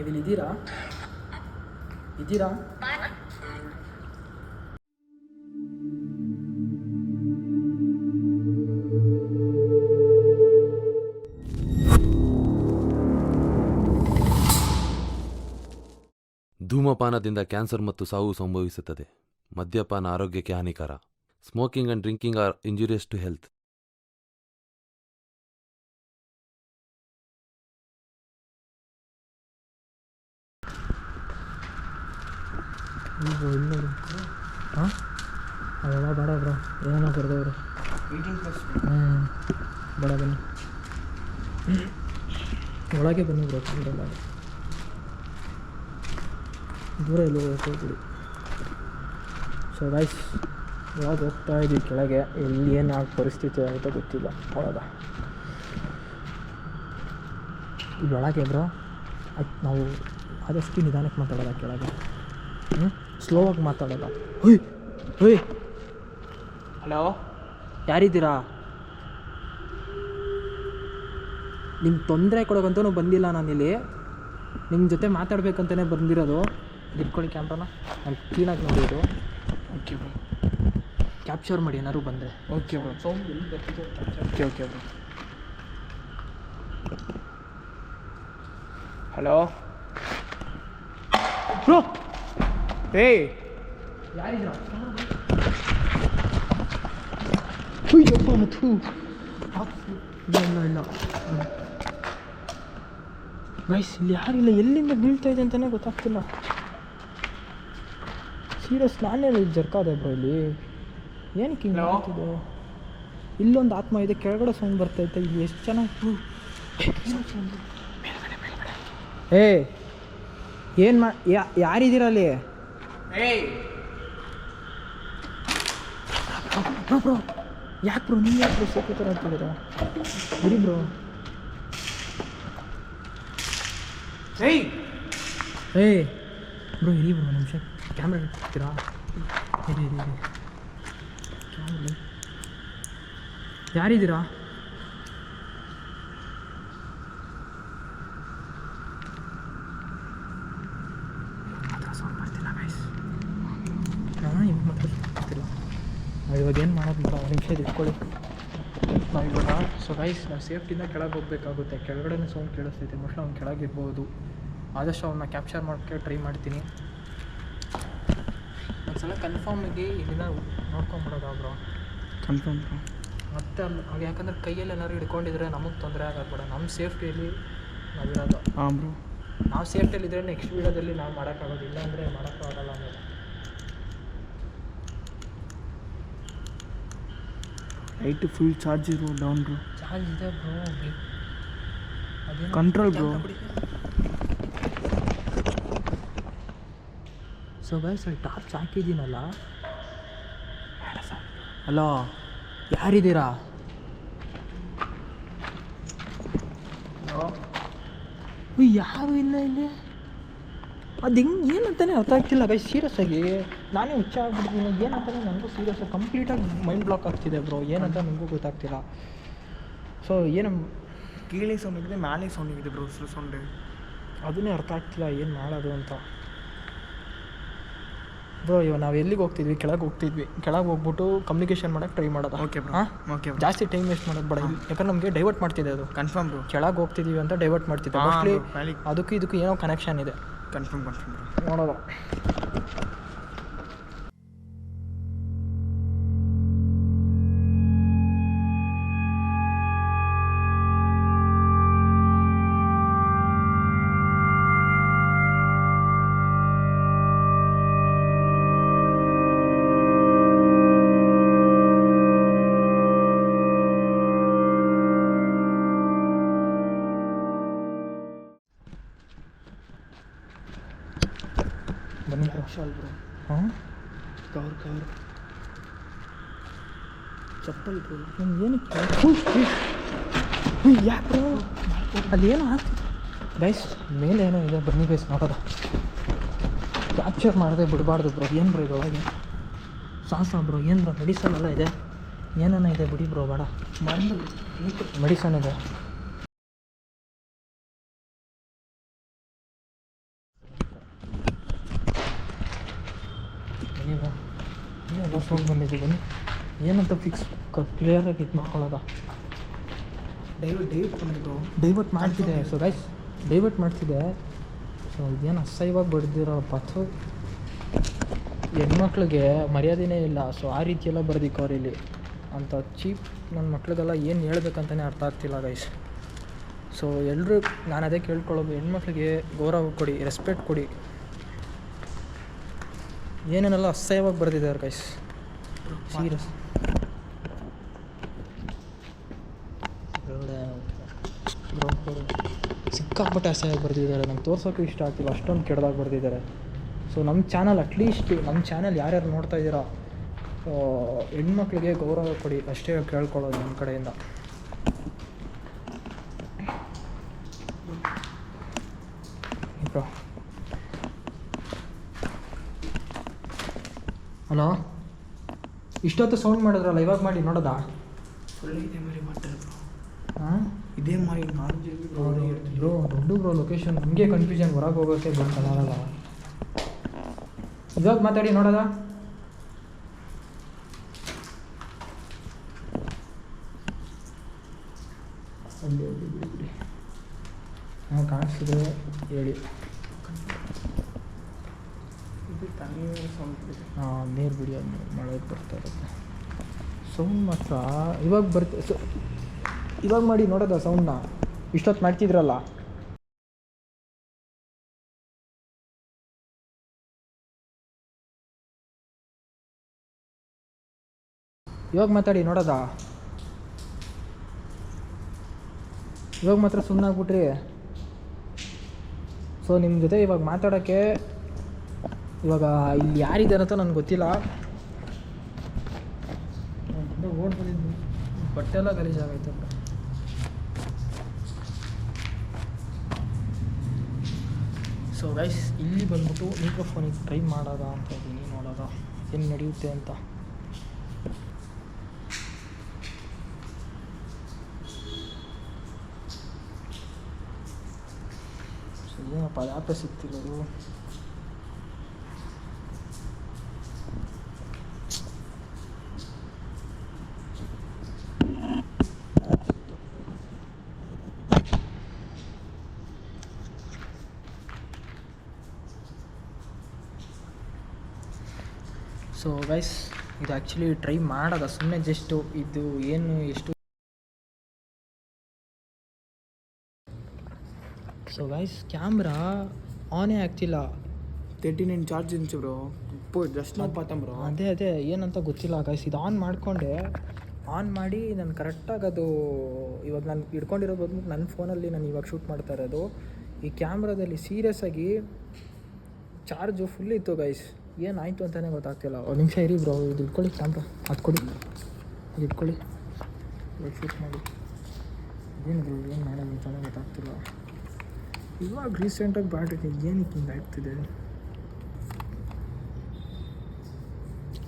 ಇಲ್ಲಿ ಇದ್ದೀರಾ ಇದ್ದೀರಾ ಧೂಮಪಾನದಿಂದ ಕ್ಯಾನ್ಸರ್ ಮತ್ತು ಸಾವು ಸಂಭವಿಸುತ್ತದೆ ಮದ್ಯಪಾನ ಆರೋಗ್ಯಕ್ಕೆ ಹಾನಿಕರ smoking and drinking are injurious to health ಅವೆಲ್ಲ ಬ್ರೋ ಏನೋ ಒಳಗೆ ಬನ್ನಿ ಬ್ರೋ ದೂರ ಎಲ್ಲೋ ಹೋಗ್ಬಿಡಿ. ಸೊ ಗೈಸ್ ಒಳಗೆ ಹೋಗ್ತಾ ಇದ್ದೀವಿ ಕೆಳಗೆ. ಎಲ್ಲಿ ಏನು ಆಗ ಪರಿಸ್ಥಿತಿ ಆಗುತ್ತೋ ಗೊತ್ತಿಲ್ಲ. ಒಳಗೆ ಇಲ್ಲೊಳಗೆ ಬ್ರೋ ಅದು ನಾವು ಆದಷ್ಟು ನಿಧಾನಕ್ಕೆ ಮಾತಾಡೋಲ್ಲ ಕೆಳಗೆ? ಹ್ಞೂ ಸ್ಲೋವಾಗಿ ಮಾತಾಡೋಲ್ಲ ಹುಯ್ ಹುಯ್ ಹಲೋ ಯಾರಿದ್ದೀರಾ? ನಿಮ್ಗೆ ತೊಂದರೆ ಕೊಡೋಕ್ಕಂತೂ ಬಂದಿಲ್ಲ ನಾನಿಲ್ಲಿ. ನಿಮ್ಮ ಜೊತೆ ಮಾತಾಡ್ಬೇಕಂತಲೇ ಬಂದಿರೋದು. ಇಟ್ಕೊಳ್ಳಿ ಕ್ಯಾಮ್ರಾನ ನಾನು ಕ್ಲೀನಾಗಿ ನೋಡೋದು ಓಕೆ ಬ್ರೋ ಕ್ಯಾಪ್ಚರ್ ಮಾಡಿ ಏನಾದ್ರು ಬಂದರೆ. ಓಕೆ ಬ್ರೋ ಸೌಂಡ್ ಎಲ್ಲಿ ಬರ್ತಿದೆ okay okay bro hello bro ಏಯ್ ಯಾರಿದ್ದೀರಾ ಇಲ್ಲ ಇಲ್ಲ ಇಲ್ಲ. ಗೈಸ್ ಇಲ್ಲಿ ಯಾರಿಲ್ಲ? ಎಲ್ಲಿಂದ ಬೀಳ್ತಾ ಇದೆ ಅಂತಲೇ ಗೊತ್ತಾಗ್ತಿಲ್ಲ. ಸೀರಿಯಸ್ ನಾನೇ ಜರ್ಕಾದೆ ಬ್ರೋ ಇಲ್ಲಿ. ಏನಕ್ಕೆ ಹಿಂಗೆ? ಆಗ್ತಿದೆ ಇಲ್ಲೊಂದು ಆತ್ಮ ಇದೆ ಕೆಳಗಡೆ ಸೌಂಡ್ ಬರ್ತೈತೆ ಇಲ್ಲಿ ಎಷ್ಟು ಚೆನ್ನಾಗಿ ಏ ಏನು ಮಾ ಯಾರಿದ್ದೀರ ಅಲ್ಲಿ? ಏಯ್! ಬ್ರೋ. ಯಾಕೆ ಬ್ರೋ ನೀವು ಯಾಕೆ ಬ್ರೋ ಸೋಕು ಥರ ಆಗ್ತಿದ್ದೀರಾ? ಬಿಡಿ ಬ್ರೋ. ಏಯ್! ಏಯ್ ಬ್ರೋ ಇರಿ ಬ್ರೋ ನಿಮಿಷ. ಕ್ಯಾಮ್ರಾ ಇಡ್ತೀರಾ off. ಇರಿ ಇರಿ ಕ್ಯಾಮ್ರಾ ಯಾರಿದ್ದೀರಾ ಮಾತ್ರ ಸೌಂಡ್ ಬರ್ತಿಲ್ಲ ಗೈಸ್ ಹಾಂ ಇವಾಗ ಏನು ಮಾಡೋದು ಬೇಡ ಒಂದು ನಿಮಿಷ ಇಟ್ಕೊಳ್ಳಿ ನಾವು ಇವಾಗ ಸೊ ಗೈಸ್ ನಾವು ಸೇಫ್ಟಿಯಿಂದ ಕೆಳಗೆ ಹೋಗಬೇಕಾಗುತ್ತೆ. ಕೆಳಗಡೆ ಸೌಂಡ್ ಕೇಳಿಸ್ತೈತೆ ಮೋಸ್ಟ್ಲಿ ಅವ್ನು ಕೆಳಗಿರ್ಬೋದು ಆದಷ್ಟು ಅವನ್ನ ಕ್ಯಾಪ್ಚರ್ ಮಾಡೋಕ್ಕೆ ಟ್ರೈ ಮಾಡ್ತೀನಿ. ಒಂದ್ಸಲ ಕನ್ಫರ್ಮಾಗಿ ಇಲ್ಲಿಂದ ನೋಡ್ಕೊಂಬಿಡೋದಾ ಬ್ರೋ ಕನ್ಫರ್ಮ್ ಬ್ರೋ ಮತ್ತೆ ಅಲ್ಲಿ ಯಾಕಂದ್ರೆ ಕೈಯಲ್ಲಿ ಏನಾದ್ರು ಹಿಡ್ಕೊಂಡಿದ್ರೆ ನಮಗೆ ತೊಂದರೆ ಆಗಬೇಡ ಬೇಡ. ನಮ್ಮ ಸೇಫ್ಟಿಯಲ್ಲಿ ಇರೋದು ಹಾಂ ಬ್ರೋ ನಾವು ಸೇಫ್ಟಿಯಲ್ಲಿದ್ದರೆ ನೆಕ್ಸ್ಟ್ ವೀಡಿಯೋದಲ್ಲಿ ನಾವು ಮಾಡೋಕ್ಕಾಗೋದಿಲ್ಲ ಅಂದರೆ ಮಾಡೋಕ್ಕಾಗಲ್ಲ ಆಮೇಲೆ ಲೈಟ್ ಫುಲ್ ಚಾರ್ಜ್ ಇರೋ ಡೌನ್ ಬ್ರೋ ಚಾರ್ಜ್ ಇದೆ ಬ್ರೋ ಅದೇ ಕಂಟ್ರೋಲ್ bro. ಸೊ ಗೈಸ್ ಅಲ್ಲಿ ಟಾರ್ಚ್ ಹಾಕಿದ್ದೀನಲ್ಲ ಹಲೋ ಯಾರಿದ್ದೀರಾ? ಯಾರು ಇಲ್ಲ ಇಲ್ಲಿ? ಅದು ಹೆಂಗೆ ಏನಂತಾನೆ ಅರ್ಥ ಆಗ್ತಿಲ್ಲ ಗೈ ಸೀರಿಯಸ್ ಆಗಿ. ನಾನೇ ಹುಚ್ಚ ಆಗ್ಬಿಡ್ತೀನಿ ಏನಂತಾನೆ ನನಗೂ ಸೀರಿಯಸ್ ಆಗಿ ಕಂಪ್ಲೀಟಾಗಿ ಮೈಂಡ್ ಬ್ಲಾಕ್ ಆಗ್ತಿದೆ ಬ್ರೋ ಏನಂತ ನನಗೂ ಗೊತ್ತಾಗ್ತಿಲ್ಲ. ಸೊ ಏನು ಕೀಳಿ ಸೌಂಡ್ ಇದೆ ಮ್ಯಾಲೆ ಸೌಂಡ್ ಇದೆ ಬ್ರೋ ಸೌಂಡ್ ಅದನ್ನೇ ಅರ್ಥ ಆಗ್ತಿಲ್ಲ ಏನು ಮಾಡೋದು ಅಂತ. ಬ್ರೋ ಇವಾಗ ನಾವು ಎಲ್ಲಿಗೆ ಹೋಗ್ತಿದ್ವಿ? ಕೆಳಗೆ ಹೋಗ್ತಿದ್ವಿ. ಕೆಳಗೆ ಹೋಗ್ಬಿಟ್ಟು ಕಮ್ಯುನಿಕೇಶನ್ ಮಾಡೋಕೆ ಟ್ರೈ ಮಾಡೋದು? ಓಕೆ ಬ್ರೋ ಓಕೆ ಜಾಸ್ತಿ ಟೈಮ್ ವೇಸ್ಟ್ ಮಾಡೋದು ಬಡ. ಯಾಕಂದ್ರೆ ನಮಗೆ ಡೈವರ್ಟ್ ಮಾಡ್ತಿದೆ ಅದು. ಕನ್ಫರ್ಮ್ ಬ್ರೋ ಕೆಳಗೆ ಹೋಗ್ತಿದ್ವಿ ಅಂತ ಡೈವರ್ಟ್ ಮಾಡ್ತಿದ್ದೆ ಅದಕ್ಕೂ ಇದಕ್ಕೂ ಏನೋ ಕನೆಕ್ಷನ್ ಇದೆ. Confirm confirm bro shawl bro. ಹಾಂ? ಕವರ್ ಕವರ್ ಚಪ್ಪಲ್ ಬ್ರೋ. ನಮ್ಗೆ ಏನಕ್ಕೆ ಯಾಕೆ ಬ್ರೋ? ಅಲ್ಲಿ ಏನೋ ಆಗ್ತಿದೆ ಗೈಸ್ ಮೇಲೆ ಏನೋ ಇದೆ. ಬನ್ನಿ ಗೈಸ್ ನೋಡೋದ ಕ್ಯಾಪ್ಚರ್ ಮಾಡದೆ ಬಿಡಬಾರ್ದು ಬ್ರೋ. ಏನು ಬ್ರೋ ಇದು ಒಳಗೆ ಸಾಸ ಬ್ರೋ. ಏನು ಬ್ರೋ ಮೆಡಿಸನ್ ಎಲ್ಲ ಇದೆ? ಏನೇನೋ ಇದೆ ಬಿಡಿ ಬ್ರೋ ಬೇಡ. ಮೆಡಿಸನ್ ಇದೆ ಬನ್ನಿ ಬ್ರೋ ಏನೋ ಬಂದಿದ್ದೀನಿ ಏನಂತ ಫಿಕ್ಸ್ ಕ್ಲಿಯರಾಗಿ ಇದು ಮಾಡ್ಕೊಳ್ಳೋದ? ಡೈವರ್ಟ್ ಡೈವರ್ಟ್ ಮಾಡಿದ್ರು ಡೈವರ್ಟ್ ಮಾಡ್ತಿದೆ. ಸೊ ಗೈಸ್ ಡೈವರ್ಟ್ ಮಾಡ್ತಿದೆ. ಸೊ ಇದೇನು ಅಸಹ್ಯವಾಗಿ ಬಡ್ದಿರೋ ಪಥು ಹೆಣ್ಮಕ್ಳಿಗೆ ಮರ್ಯಾದೆನೇ ಇಲ್ಲ. ಸೊ ಆ ರೀತಿಯೆಲ್ಲ ಬರ್ದಿಕ್ಕವ್ರು ಇಲ್ಲಿ ಅಂತ ಚೀಪ್ ನನ್ನ ಮಕ್ಳಿಗೆಲ್ಲ ಏನು ಹೇಳ್ಬೇಕಂತಲೇ ಅರ್ಥ ಆಗ್ತಿಲ್ಲ ಗೈಸ್ ಸೊ ಎಲ್ಲರೂ ನಾನು ಅದೇ ಕೇಳ್ಕೊಳ್ಳೋದು ಹೆಣ್ಮಕ್ಳಿಗೆ ಗೌರವ ಕೊಡಿ ರೆಸ್ಪೆಕ್ಟ್ ಕೊಡಿ. ಏನೇನೆಲ್ಲ ಅಸಹ್ಯವಾಗಿ ಬರೆದಿದ್ದಾರೆ ಗೈಸ್ ಸೀರಿಯಸ್ ಸಿಕ್ಕಾಪಟ್ಟೆ ಅಸಹ್ಯ ಬರೆದಿದ್ದಾರೆ ನಮ್ಗೆ ತೋರ್ಸೋಕ್ಕೂ ಇಷ್ಟ ಆಗ್ತಿಲ್ಲ. ಅಷ್ಟೊಂದು ಕೆಡ್ದಾಗ ಬರೆದಿದ್ದಾರೆ ಸೊ ನಮ್ಮ ಚಾನಲ್ ಅಟ್ಲೀಸ್ಟ್ ನಮ್ಮ ಚಾನಲ್ ಯಾರ್ಯಾರು ನೋಡ್ತಾ ಇದ್ದೀರಾ ಹೆಣ್ಮಕ್ಳಿಗೆ ಗೌರವ ಕೊಡಿ. ಅಷ್ಟೇ ಕೇಳ್ಕೊಳ್ಳೋದು ನಮ್ಮ ಕಡೆಯಿಂದ. ಹಲೋ ಇಷ್ಟೊತ್ತು ಸೌಂಡ್ ಮಾಡಿದ್ರಲ್ಲ ಇವಾಗ ಮಾಡಿ ನೋಡೋದಾ? ಹಾಂ? ಇದೇ ಜಿ ಬ್ರೋ ದೊಡ್ಡ ಬ್ರೋ ಲೊಕೇಶನ್ ನಮಗೆ ಕನ್ಫ್ಯೂಷನ್ ಹೊರಗೆ ಹೋಗೋಕೆ ಬರ್ತಲ್ಲ ಇವಾಗ ಮಾತಾಡಿ ನೋಡೋದ? ಅಲ್ಲಿ ಬಿಡಿ ಹೇಳಿ. ತಣ್ಣೀರು ಸೌಂಡ್ ನೀರು ಬಿಡಿಯೋದು ಮಳೆ ಬರ್ತಾ ಇರುತ್ತೆ. ಸೌಂಡ್ ಮಾತ್ರ ಇವಾಗ ಬರ್ತೆ ಸೊ ಇವಾಗ ಮಾಡಿ ನೋಡೋದ ಸೌಂಡ್ನ ಇಷ್ಟೊತ್ತು ಮಾಡ್ತಿದ್ರಲ್ಲ? ಇವಾಗ ಮಾತಾಡಿ, ನೋಡೋದ? ಇವಾಗ ಮಾತ್ರ ಸುಮ್ಮನಾಗ್ಬಿಟ್ರಿ ಸೊ ನಿಮ್ಮ ಜೊತೆ ಇವಾಗ ಮಾತಾಡೋಕ್ಕೆ ಇವಾಗ ಇಲ್ಲಿ ಯಾರಿದ್ದಾರೆ ಅಂತ ನನಗೆ ಗೊತ್ತಿಲ್ಲ. ಓಡ್ ಬಟ್ಟೆ ಎಲ್ಲ ಗಲೀಜಾಗೈತೆ ಸೊ ಗೈಸ್ ಇಲ್ಲಿ ಬಂದ್ಬಿಟ್ಟು ಮೈಕ್ರೋಫೋನಿಗೆ ಟ್ರೈ ಮಾಡೋದ ಅಂತ ಇದ್ದೀನಿ ನೋಡೋದ? ಏನು ನಡೆಯುತ್ತೆ ಅಂತ. ಏನಪ್ಪ ಯಾಕೆ ಸಿಗ್ತಿರೋದು? ಸೊ ಗೈಸ್ ಇದು ಆ್ಯಕ್ಚುಲಿ ಟ್ರೈ ಮಾಡೋದ. ಸುಮ್ಮನೆ ಜಸ್ಟು ಇದು ಏನು ಎಷ್ಟು ಸೊ ಗೈಸ್ ಕ್ಯಾಮ್ರಾ ಆನೇ ಆಗ್ತಿಲ್ಲ. ತರ್ಟಿ ನೈನ್ ಚಾರ್ಜ್ ಇಂಚು ಬ್ರೋ ಜಸ್ಟ್ ನಾವು ಪಾತಂ ಬ್ರೋ ಅದೇ ಅದೇ ಏನಂತ ಗೊತ್ತಿಲ್ಲ ಗೈಸ್ ಇದು ಆನ್ ಮಾಡಿಕೊಂಡೆ. ಆನ್ ಮಾಡಿ ನಾನು ಕರೆಕ್ಟಾಗಿ ಅದು ಇವಾಗ ನಾನು ಹಿಡ್ಕೊಂಡಿರೋ ಬಂದ್ಬಿಟ್ಟು ನನ್ನ ಫೋನಲ್ಲಿ ನಾನು ಇವಾಗ ಶೂಟ್ ಮಾಡ್ತಾ ಇರೋದು. ಈ ಕ್ಯಾಮ್ರಾದಲ್ಲಿ ಸೀರಿಯಸ್ ಆಗಿ ಚಾರ್ಜು ಫುಲ್ ಇತ್ತು ಗೈಸ್ ಏನಾಯಿತು ಅಂತಲೇ ಗೊತ್ತಾಗ್ತಿಲ್ಲ. ಒಂದು ನಿಮಿಷ ಇರಿ ಬ್ರೋ ಇದು ಇಟ್ಕೊಳ್ಳಿ ಕ್ಯಾಮ್ರಾ ಅದು ಕೊಡಿ. ಇದು ಇಟ್ಕೊಳ್ಳಿ. ಇವಾಗ ಶೂಟ್ ಮಾಡಿ. ಏನು ಬ್ರೋ ಏನು ಮಾಡೋದು ಅಂತಲೇ ಗೊತ್ತಾಗ್ತಿಲ್ಲ. ಇವಾಗ ರೀಸೆಂಟಾಗಿ ಬ್ಯಾಟ್ರಿ ಏನಕ್ಕೆ ಹಿಂಗೆ ಆಗ್ತಿದೆ?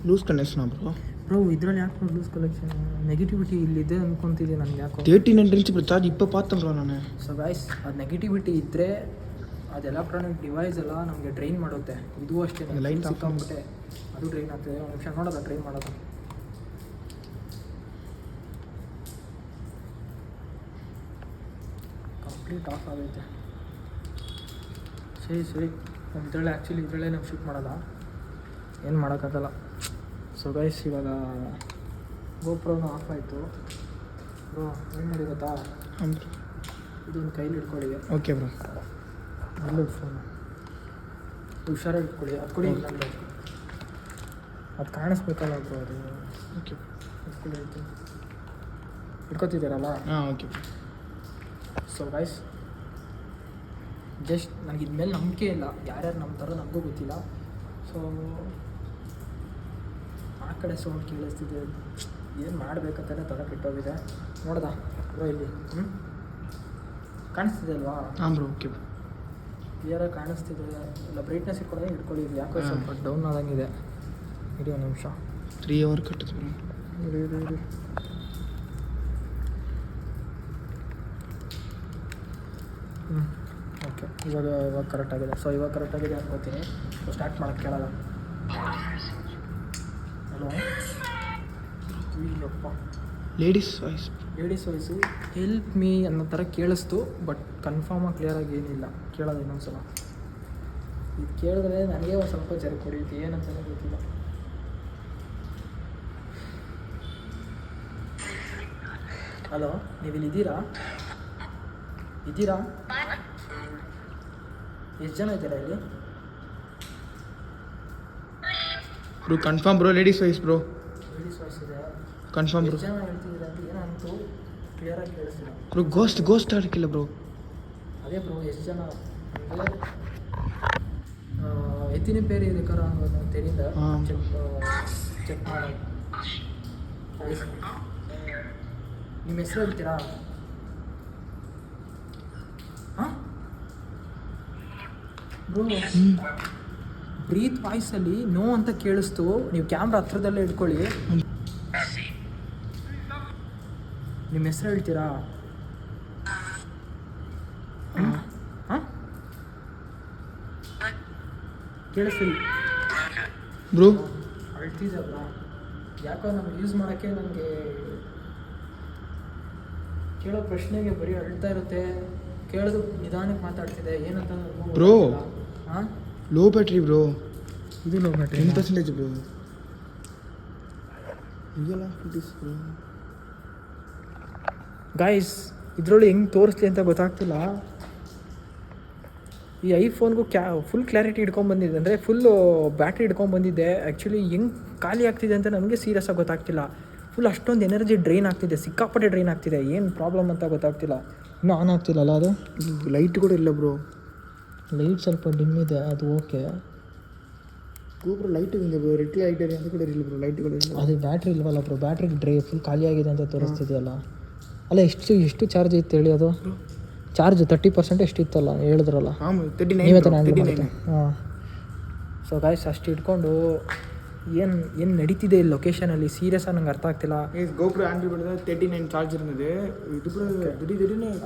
ಲೂಸ್ ಕನೆಕ್ಷನ್ ಬ್ರೋ ಬ್ರೋ ಇದರಲ್ಲಿ ಯಾಕೆ ಲೂಸ್ ಕಲೆಕ್ಷನ್ ನೆಗೆಟಿವಿಟಿ ಇಲ್ಲಿದೆ ಅನ್ಕೊಂತಿದ್ದೆ ನನಗೆ ಯಾಕೋ. ತರ್ಟಿ ನೈನ್ ಬರ್ತಾ ಬ್ರೋ ಚಾರ್ಜ್ ಇಪ್ಪ ಪಾತ್ರ ಬ್ರೋ ನಾನು. ಸೊ ಗಾಯ್ಸ್ ಅದು ನೆಗೆಟಿವಿಟಿ ಇದ್ದರೆ ಅದು ಎಲೆಕ್ಟ್ರಾನಿಕ್ ಡಿವೈಸ್ ಎಲ್ಲ ನಮಗೆ ಡ್ರೈನ್ ಮಾಡುತ್ತೆ. ಇದು ಅಷ್ಟೇ. ಲೈನ್ ಲೈಟ್ off ಅದು ಡ್ರೈನ್ ಆಗ್ತದೆ. ಒಂದು ನಿಮಿಷ ನೋಡೋದ ಡ್ರೈನ್ ಮಾಡೋದು. ಕಂಪ್ಲೀಟ್ ಆಫ್ ಆಗೈತೆ. ಸರಿ ಸರಿ. ನಮ್ಮ ಇದರಲ್ಲೇ ಆ್ಯಕ್ಚುಲಿ ಇದರಲ್ಲೇ ನಾವು ಶೂಟ್ ಮಾಡೋಲ್ಲ ಏನು ಮಾಡೋಕ್ಕಾಗಲ್ಲ. ಸೊ ಗೈಸ್ ಇವಾಗ ಗೋಪ್ರೋನು ಆಫ್ ಆಯಿತು. ಬ್ರೋ ಏನು ಮಾಡಿ ಗೊತ್ತಾ? ಇದೊಂದು ಕೈಲಿ ಹಿಡ್ಕೊಳ್ಳಿ. ಓಕೆ ಬ್ರೋ ಇಲ್ಲ ಫೋನು ಹುಷಾರಾಗಿ ಇಟ್ಕೊಳ್ಳಿ ಅದು ಕೊಡಿ. ಅದು ಕಾಣಿಸ್ಬೇಕಲ್ಲ ಬ್ರೋ ಅದು. ಓಕೆ ಇಟ್ಕೊತಿದ್ದೀರಲ್ಲ? ಹಾಂ ಓಕೆ ಸೊ ಗೈಸ್ ಜಸ್ಟ್ ನನಗೆ ಇದ್ಮೇಲೆ ನಂಬಿಕೆ ಇಲ್ಲ. ಯಾರ್ಯಾರು ನಂಬ್ತಾರೋ ನನಗೂ ಗೊತ್ತಿಲ್ಲ. ಸೊ ಆ ಕಡೆ ಸೌಂಡ್ ಕೇಳಿಸ್ತಿದೆ. ಏನು ಮಾಡಬೇಕಂತಾನೆ ತಲೆ ಕೆಟ್ಟೋಗಿದೆ. ನೋಡ್ದಾ ಬ್ರೋ ಇಲ್ಲಿ? ಹ್ಞೂ ಕಾಣಿಸ್ತಿದೆ ಅಲ್ವಾ? ಹಾಂ ಬ್ರೋ ಓಕೆ ಬ್ರೋ ಕ್ಲಿಯರಾಗಿ ಕಾಣಿಸ್ತಿದೆ. ಇಲ್ಲ ಬ್ರೈಟ್ನೆಸ್ ಇಟ್ಕೊಂಡೆ ಇಟ್ಕೊಳ್ಳಿ ಇದು. ಯಾಕೋ ಸ್ವಲ್ಪ ಡೌನ್ ಆದಂಗಿದೆ. ಇಡೀ ಒಂದು ನಿಮಿಷ. ತ್ರೀ ಅವರ್ ಕಟ್ಟಿದ್ರು. ಬ್ರೋ ಇರಿ ಇರಿ ಇರಿ ಹ್ಞೂ ಓಕೆ ಇವಾಗ ಇವಾಗ ಕರೆಕ್ಟ್ ಆಗಿದೆ. ಸೊ ಇವಾಗ ಕರೆಕ್ಟ್ ಆಗಿದೆ ಅನ್ಕೋತೀನಿ ಸೊ ಸ್ಟಾರ್ಟ್ ಮಾಡೋಕ್ಕೆ ಕೇಳಲ್ಲ. ಹಲೋ ಲೇಡೀಸ್ ವಾಯ್ಸ್ ಲೇಡೀಸ್ ಸೋಯಿಸು ಹೆಲ್ಪ್ ಮೀ ಅನ್ನೋ ಥರ ಕೇಳಿಸ್ತು ಬಟ್ ಕನ್ಫರ್ಮಾಗಿ ಕ್ಲಿಯರಾಗಿ ಏನಿಲ್ಲ. ಕೇಳೋದು ಇನ್ನೊಂದು ಸಲ ಇದು ಕೇಳಿದ್ರೆ ನನಗೆ ಒಂದು ಸ್ವಲ್ಪ ಜರ ಹೊಡೆಯುತ್ತೆ ಏನಂತಲೇ ಗೊತ್ತಿಲ್ಲ. ಹಲೋ ನೀವಿಲ್ಲಿ ಇದ್ದೀರಾ? ಇದ್ದೀರಾ? ಎಷ್ಟು ಜನ ಇದ್ದೀರಾ ಇಲ್ಲಿ? Bro confirm bro ladies voice bro confirm bro ಎಷ್ಟು ಜನ ಹೇಳ್ತಿದ್ದೀರಾ ಅಂತ ಏನೋ ಅಂತು ಕ್ಲಿಯರಾಗಿ ಕೇಳಿಸ್ತಿಲ್ಲ. ಬ್ರೋ ಗೋಸ್ಟ್ ಗೋಸ್ಟ್ ಆಡಕ್ಕಿಲ್ಲ ಬ್ರೋ ಅದೇ ಬ್ರೋ ಎಷ್ಟು ಜನ? ಅಂದರೆ ಎತ್ತಿನ ಪೇರು ಇದಕ್ಕಾರ ತೆರಿಂದ. ಚೆಕ್ ಚೆಕ್ ಮಾಡಿ ನಿಮ್ಮ ಹೆಸರು ಹೇಳ್ತೀರಾ? ಹಾಂ? ಬ್ರೋ ಬ್ರೀತ್ ವಾಯ್ಸಲ್ಲಿ ನೋ ಅಂತ ಕೇಳಿಸ್ತು. ನೀವು ಕ್ಯಾಮ್ರಾ ಹತ್ರದಲ್ಲೇ ಇಟ್ಕೊಳ್ಳಿ. ನಿಮ್ಮ ಹೆಸರು ಹೇಳ್ತೀರಾ ಹಾಂ ಕೇಳಿಸ್ತಿಲ್ಲ ಬ್ರೋ? ಅಳ್ತಿದ್ದೆ ಬ್ರೋ ಯಾಕೋ ನಮ್ಗೆ ಯೂಸ್ ಮಾಡೋಕ್ಕೆ ನನಗೆ ಕೇಳೋ ಪ್ರಶ್ನೆಗೆ ಬರೀ ಅಳ್ತಾ ಇರುತ್ತೆ. ಕೇಳಿದ್ರು ನಿಧಾನಕ್ಕೆ ಮಾತಾಡ್ತಿದೆ. ಏನಂತ ಬ್ರೋ ಹಾಂ ಲೋ ಬ್ಯಾಟ್ರಿ ಬ್ರೋ. ಇದು ಲೋ ಟೆನ್ ಪರ್ಸೆಂಟೇಜ್ ಬ್ರೋ. ಈಗೆಲ್ಲ ಇಸ್ ಬ್ರೋ. ಗಾಯ್ಸ್ ಇದರೊಳಗೆ ಹೆಂಗೆ ತೋರಿಸ್ಲಿ ಅಂತ ಗೊತ್ತಾಗ್ತಿಲ್ಲ. ಈ ಐಫೋನ್ಗೂ ಕ್ಯಾ ಫುಲ್ ಕ್ಲಾರಿಟಿ ಇಟ್ಕೊಂಡ್ಬಂದಿದೆ ಅಂದರೆ ಫುಲ್ಲು ಬ್ಯಾಟ್ರಿ ಇಟ್ಕೊಂಡ್ಬಂದಿದ್ದೆ ಆ್ಯಕ್ಚುಲಿ ಹೆಂಗೆ ಖಾಲಿ ಆಗ್ತಿದೆ ಅಂತ ನಮಗೆ ಸೀರಿಯಸ್ ಆಗಿ ಗೊತ್ತಾಗ್ತಿಲ್ಲ. ಫುಲ್ ಅಷ್ಟೊಂದು ಎನರ್ಜಿ ಡ್ರೈನ್ ಆಗ್ತಿದೆ. ಸಿಕ್ಕಾಪಟ್ಟೆ ಡ್ರೈನ್ ಆಗ್ತಿದೆ. ಏನು ಪ್ರಾಬ್ಲಮ್ ಅಂತ ಗೊತ್ತಾಗ್ತಿಲ್ಲ. ಇನ್ನೂ ಆನ್ ಆಗ್ತಿಲ್ಲ ಅಲ್ಲ ಅದು? ಲೈಟ್ ಕೂಡ ಇಲ್ಲ ಬ್ರೋ ಲೈಟ್ ಸ್ವಲ್ಪ ಡಿಮ್ ಇದೆ. ಅದು ಓಕೆ ಬ್ರೋ ಲೈಟ್ ಇದೆ ಬ್ರೋ ರೆಡ್ ಲೈಟ್ ಇದೆ ಅಂತ ಕೂಡ ಇಲ್ಲ ಬ್ರೋ ಲೈಟ್ಗಳು ಅದು ಬ್ಯಾಟ್ರಿ ಇಲ್ವಲ್ಲ ಬ್ರೋ ಬ್ಯಾಟ್ರಿ ಡ್ರೈ ಫುಲ್ ಖಾಲಿ ಆಗಿದೆ ಅಂತ ತೋರಿಸ್ತಿದೆಯಲ್ಲ. ಅಲ್ಲ ಎಷ್ಟು ಎಷ್ಟು ಚಾರ್ಜ್ ಇತ್ತು ಹೇಳಿ ಅದು? ಚಾರ್ಜ್ ತರ್ಟಿ ಪರ್ಸೆಂಟ್ ಎಷ್ಟು ಇತ್ತಲ್ಲ ಹೇಳಿದ್ರಲ್ಲ ನೀವೇ ತಾನೇ ಹ್ಯಾಂಡಲ್ ತರ್ಟಿ ಹಾಂ. ಸೊ ಗಾಯ್ಸ್ ಅಷ್ಟು ಇಟ್ಕೊಂಡು ಏನು ಏನು ನಡೀತಿದೆ ಇಲ್ಲಿ ಲೊಕೇಶನಲ್ಲಿ ಸೀರಿಯಸ್ ಆಗಿ ನಂಗೆ ಅರ್ಥ ಆಗ್ತಿಲ್ಲ. ಗೋಪುರ ಆಂಡ್ರಿ ಬಿಡಿದ್ರೆ ತರ್ಟಿ ನೈನ್ ಚಾರ್ಜ್ ಇರ್ತದೆ. ಇದು ಕೂಡ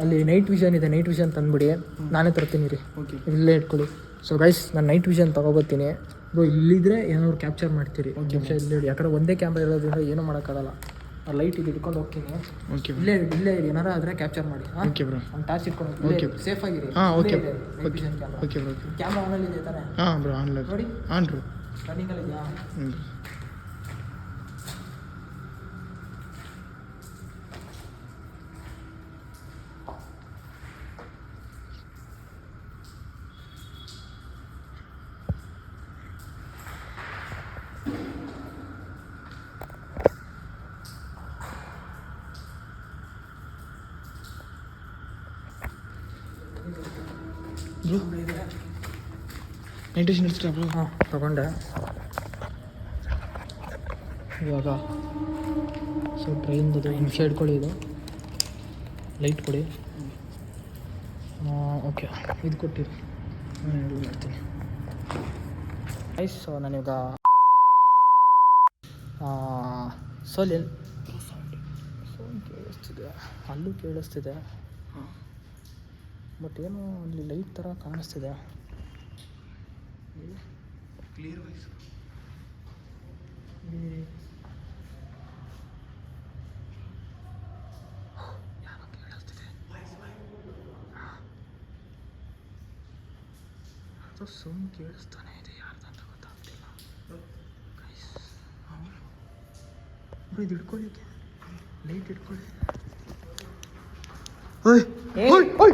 ಅಲ್ಲಿ ನೈಟ್ ವಿಷನ್ ಇದೆ ನೈಟ್ ವಿಷನ್ ತಂದುಬಿಡಿ. ನಾನೇ ತರ್ತೀನಿ ರೀ ಓಕೆ ಇಲ್ಲೇ ಇಟ್ಕೊಳ್ಳಿ. ಸೊ ಗೈಸ್ ನಾನು ನೈಟ್ ವಿಷನ್ ತೊಗೊಬರ್ತೀನಿ ಬ್ರೋ ಇಲ್ಲಿದ್ರೆ ಏನಾದ್ರು ಕ್ಯಾಪ್ಚರ್ ಮಾಡ್ತೀರಿ. ಒಂದು ನಿಮಿಷ ಇಲ್ಲಿ ಯಾಕಂದ್ರೆ ಒಂದೇ ಕ್ಯಾಮ್ರಾ ಇರೋದ್ರಿಂದ ಏನೂ ಮಾಡೋಕ್ಕಾಗಲ್ಲ. ಲೈಟ್ ಇದು ಇಟ್ಕೊಂಡು ಹೋಗ್ತೀನಿ. ಓಕೆ ಇಲ್ಲೇ ಇಲ್ಲೇ ಇರಿ ಏನಾರ ಆದರೆ ಕ್ಯಾಪ್ಚರ್ ಮಾಡಿ. ಓಕೆ ಬ್ರೋ ಒಂದು ಟಾರ್ಚ್ ಇಟ್ಕೊಂಡು ಓಕೆ ಸೇಫ್ ಆಗಿರಿ. ಹಾಂ okay okay okay bro camera ಆನಲ್ಲಿ ಇದೆ ತಾನೆ? ಹಾಂ ಬ್ರೋ ಆನ್ ನೋಡಿ. ಆನ್ ಬ್ರೋ ರನ್ನಿಂಗಲ್ಲಿ ಇದೆಯಾ? ಹ್ಞೂ ಬ್ರೋ ನೈಟ್ ವಿಷನ್ ಇಡ್ತೀರಾ ಹಾಂ, ತಗೊಂಡೆ. ಇವಾಗ ಸೊ ಟ್ರೈನ್ದು ನಿಮಿಷ ಇಟ್ಕೊಳ್ಳಿ ಇದು ಲೈಟ್ ಕೊಡಿ. ಓಕೆ ಇದು ಕೊಟ್ಟಿರಿ. ನಾನು ಮಾಡ್ತೀನಿ ಐಸ್ ಸೊ ನಾನೀಗ ಸೊ ಅಲ್ಲಿ ಕೇಳಿಸ್ತಿದೆ. ಅಲ್ಲೂ ಕೇಳಿಸ್ತಿದೆ. ಹಾಂ ಬಟ್ ಏನೋ ಅಲ್ಲಿ ಲೈಟ್ ಥರ ಕಾಣಿಸ್ತಿದೆ. ಕ್ಲಿಯರ್ ವಾಯ್ಸ್ ಅದು ಸುಮ್ ಕೇಳಿಸ್ತಾನೆ ಇದೆ ಯಾರ್ದಂತ ಗೊತ್ತಾಗ್ತಿಲ್ಲ. ಬ್ರೋ ಇದು ಹಿಡ್ಕೊಳ್ಳಿಕ್ಕೆ ಲೈಟ್ ಹಿಡ್ಕೊಳ್ಳಿ ಓಯ್! ಓಯ್ ಓಯ್